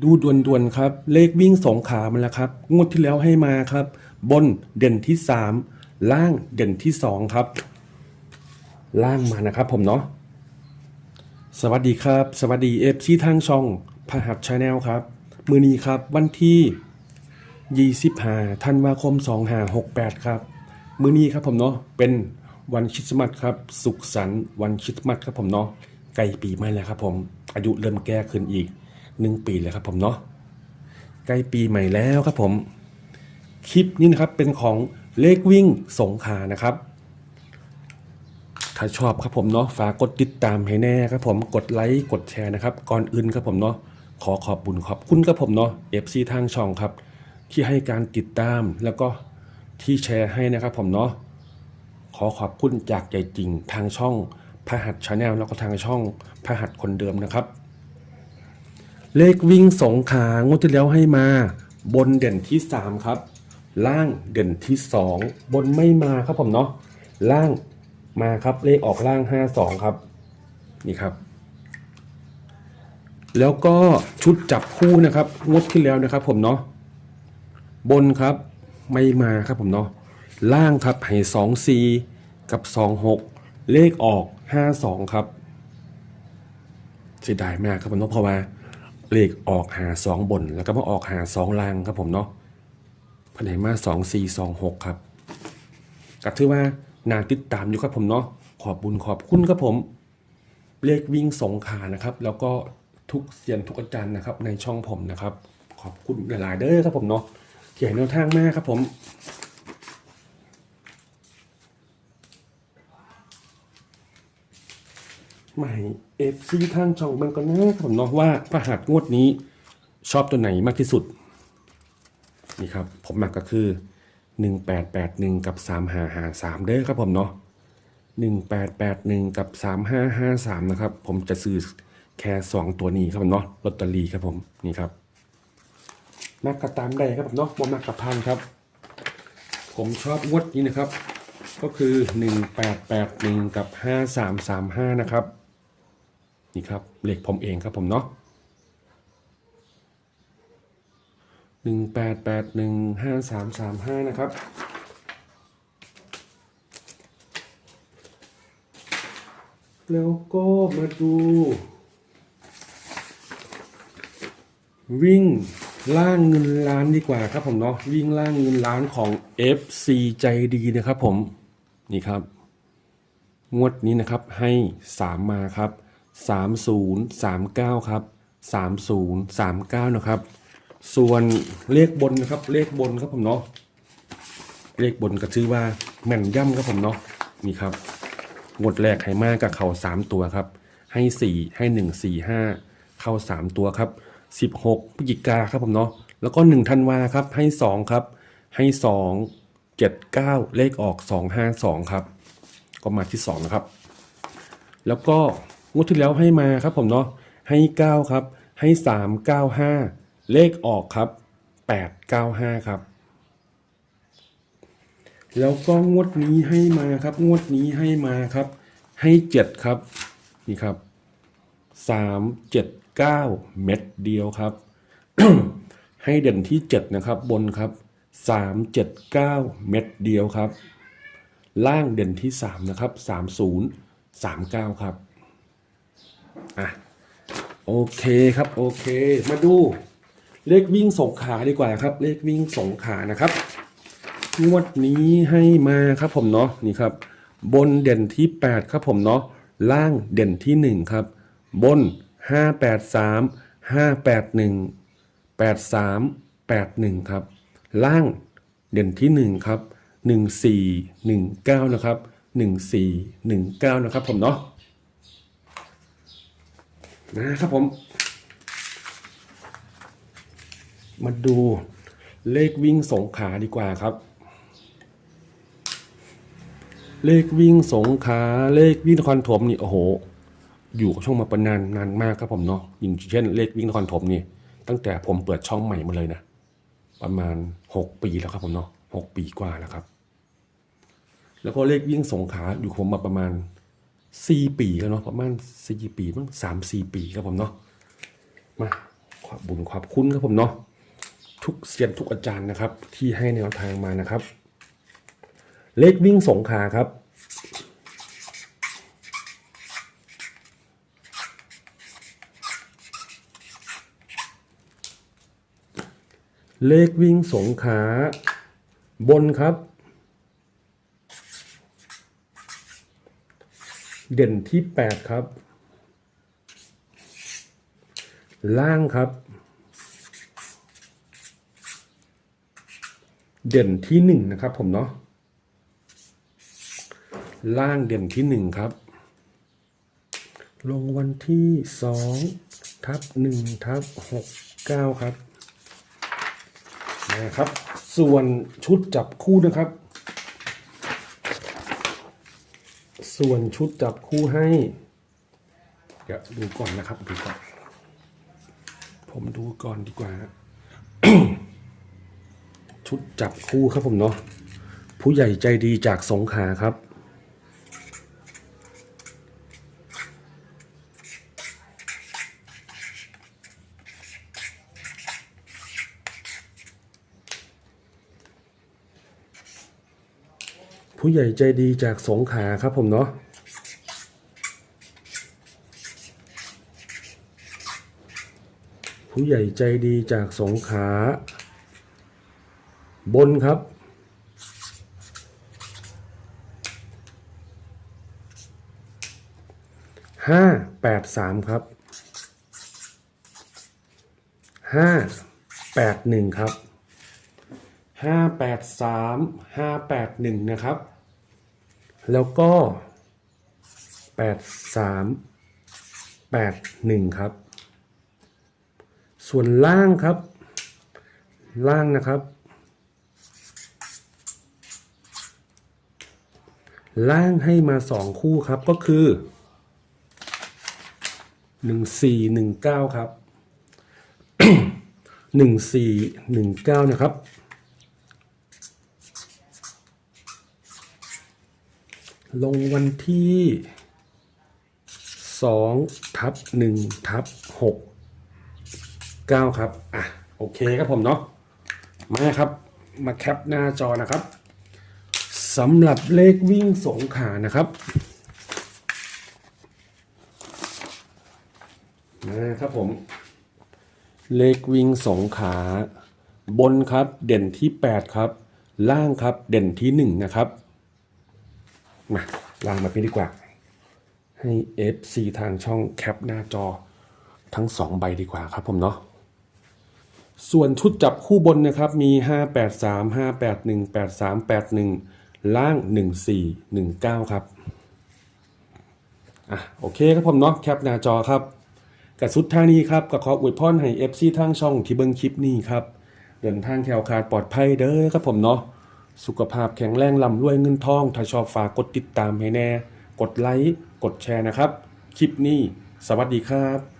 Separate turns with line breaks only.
ดูด่วนๆครับ เลขวิ่งสองขามันแล้วครับ งวดที่แล้วให้มาครับ บนเด่นที่สามล่างเด่นที่สองครับ ล่างมานะครับผมเนาะสวัสดีครับ สวัสดีเอฟซีทางช่องพหัสชาแนลครับ มือนี้ครับวันที่25ธันวาคม2568ครับ มือนี้ครับผมเนาะเป็นวันคริสต์มาสครับ สุขสันต์วันคริสต์มาสครับผมเนาะใกล้ปีใหม่แล้วครับผม อายุเริ่มแก่ขึ้นอีก หนึ่งปีแล้วครับผมเนาะใกล้ปีใหม่แล้วครับผม คลิปนี้นะครับเป็นของเลขวิ่งสงขานะครับถ้าชอบครับผมเนาะฝากกดติดตามให้แน่ครับผมกดไลค์กดแชร์นะครับก่อนอื่นครับผมเนาะขอขอบบุญขอบคุณครับผมเนาะ FC ทางช่องครับ ที่ให้การติดตามแล้วก็ที่แชร์ให้นะครับผมเนาะขอขอบคุณจากใจจริงทางช่องพหัสชาแนลแล้วก็ทางช่องพหัสคนเดิมนะครับ เลขวิ่งสองขางวดที่แล้วให้มา บนเด่นที่3ครับ ล่างเด่นที่2บนไม่มาครับผมเนาะล่างมาครับเลขออกล่าง52ครับ นี่ครับ แล้วก็ชุดจับคู่นะครับงวดที่แล้วนะครับผมเนาะบนครับไม่มาครับผมเนาะล่างครับให้2 4กับ2 6เลขออก52ครับเสียดายมากครับผมเนาะเพราะว่า เลขออกหาสองบน แล้วก็มาออกหาสองล่างครับผมเนาะพันไหนมาสองสี่สองหกครับก็ถือว่านาติดตามอยู่ครับผมเนาะขอบบุญขอบคุณครับผม เลขวิ่งสงขานะครับ แล้วก็ทุกเซียนทุกอาจารย์นะครับ ในช่องผมนะครับ ขอบคุณหลายๆเด้อครับผมเนาะเขียนแนวทางมากครับผม ใหม่เอฟซีทางช่องมันก็นะครับผมเนาะว่าพระหัสงวดนี้ชอบตัวไหนมากที่สุด นี่ครับ ผมมักก็คือ 1881 กับ 3553 เด้อครับผมเนาะ1881 กับ 3553 นะครับ ผมจะซื้อแค่ 2 ตัวนี้ครับผมเนาะลอตเตอรี่ครับผมนี่ครับมักกระตามได้ครับผมเนาะบ่มักกระพันครับ ผมชอบงวดนี้นะครับ ก็คือ 1881 กับ 5335 นะครับ นี่ครับเลขผมเองครับผมเนาะหนึ่งแปดแปดหนึ่งห้าสามสามห้านะครับแล้วก็มาดู วิ่งล่างเงินล้านดีกว่าครับผมเนาะวิ่งล่างเงินล้านของ FC ใจดีนะครับผม นี่ครับ งวดนี้นะครับให้ 3 มาครับ 3039 ครับ 3039 นะครับ ส่วนเลขบนนะครับ เลขบนครับผมเนาะ เลขบนก็ชื่อว่าแม่นย่ำครับผมเนาะ นี่ครับงวดแรกให้มากกับเขา3ตัวครับ ให้4ให้1 4 5เข้า3ตัวครับ16พฤศจิกาครับผมเนาะ แล้วก็1ธันวาครับ ให้2ครับ ให้2 7 9เลขออก252ครับ ก็มาที่2นะครับ แล้วก็ งวดที่แล้วให้มาครับผมเนาะให้ 9 ครับ ให้ 3 9 5 เลขออกครับ 8 9 5 ครับ แล้วก็งวดนี้ให้มาครับ งวดนี้ให้มาครับ ให้ 7 ครับ นี่ครับ 3 7 9 เม็ดเดียวครับ ให้เด่นที่ 7 นะครับ บนครับ 3 7 9 เม็ดเดียวครับ ล่างเด่นที่ 3 นะครับ 30 39 ครับ อะโอเคครับโอเค มาดูเลขวิ่งสงขาดีกว่าครับ เลขวิ่งสงขานะครับงวดนี้ให้มาครับผมเนาะนี่ครับ บนเด่นที่ 8 ครับผมเนาะล่างเด่นที่ 1 ครับ บน 583 581 83 81 ครับ ล่างเด่นที่ 1 ครับ 1419 นะครับ 1419 นะครับผมเนาะ นะครับผม มาดูเลขวิ่งสงขาดีกว่าครับ เลขวิ่งสงขาเลขวิ่งนครถมนี่โอ้โห อยู่กับช่องมาเป็นนานนานมากครับผมเนาะอย่างเช่นเลขวิ่งนครถมนี่ตั้งแต่ผมเปิดช่องใหม่มาเลยนะประมาณหกปีแล้วครับผมเนาะหกปีกว่าแล้วครับ แล้วก็เลขวิ่งสงขาอยู่ผมมาประมาณ สี่ปีแล้วเนาะประมาณสี่ปีมั้งสามสี่ปีครับผมเนาะมาขอขอบบุญขอบคุณครับผมเนาะทุกเซียนทุกอาจารย์นะครับ ที่ให้แนวทางมานะครับ เลขวิ่งสงขาครับเลขวิ่งสงขาบนครับ เด่นที่ 8 ครับ ล่างครับ เด่นที่ 1 นะครับผมเนาะล่างเด่นที่ 1 ครับ ลงวันที่ 2 ทับ1ทับ6 9 ครับนะครับ ส่วนชุดจับคู่นะครับ ส่วนชุดจับคู่ให้ เดี๋ยวดูก่อนนะครับดูก่อน ผมดูก่อนดีกว่า ชุดจับคู่ครับผมเนาะผู้ใหญ่ใจดีจากสงขาครับ ผู้ใหญ่ใจดีจากสงขาครับผมเนาะผู้ใหญ่ใจดีจากสงขา บนครับ ห้าแปดสามครับ ห้าแปดหนึ่งครับ ห้าแปดสามห้าแปดหนึ่งนะครับ แล้วก็แปดสามแปดหนึ่งครับ ส่วนล่างครับ ล่างนะครับ ล่างให้มาสองคู่ครับก็คือหนึ่งสี่หนึ่งเก้าครับหนึ่งสี่หนึ่งเก้านะครับ ลงวันที่สองทับหนึ่งทับหกเก้าครับ อะ โอเคครับผมเนาะ มาครับ มาแคปหน้าจอนะครับสำหรับเลขวิ่งสงขานะครับนะครับผม เลขวิ่งสงขา บนครับเด่นที่ 8 ครับ ล่างครับเด่นที่ 1 นะครับ มาวางแบบนี้ดีกว่า ให้ FC ทางช่องแคปหน้าจอทั้ง 2 ใบดีกว่าครับผมเนาะส่วนชุดจับคู่บนนะครับมี 583 581 8381 ล่าง 1419 ครับ อะโอเคครับผมเนาะแคปหน้าจอครับกับสุดทางนี้ครับก็ขออวยพรให้ FC ทางช่องที่เบิ่งคลิปนี้ครับ เดินทางแคล้วคลาดปลอดภัยเด้อครับผมเนาะ สุขภาพแข็งแรงลำรวยเงินทอง ถ้าชอบฝากกดติดตามให้แน่ กดไลค์ กดแชร์นะครับ คลิปนี้ สวัสดีครับ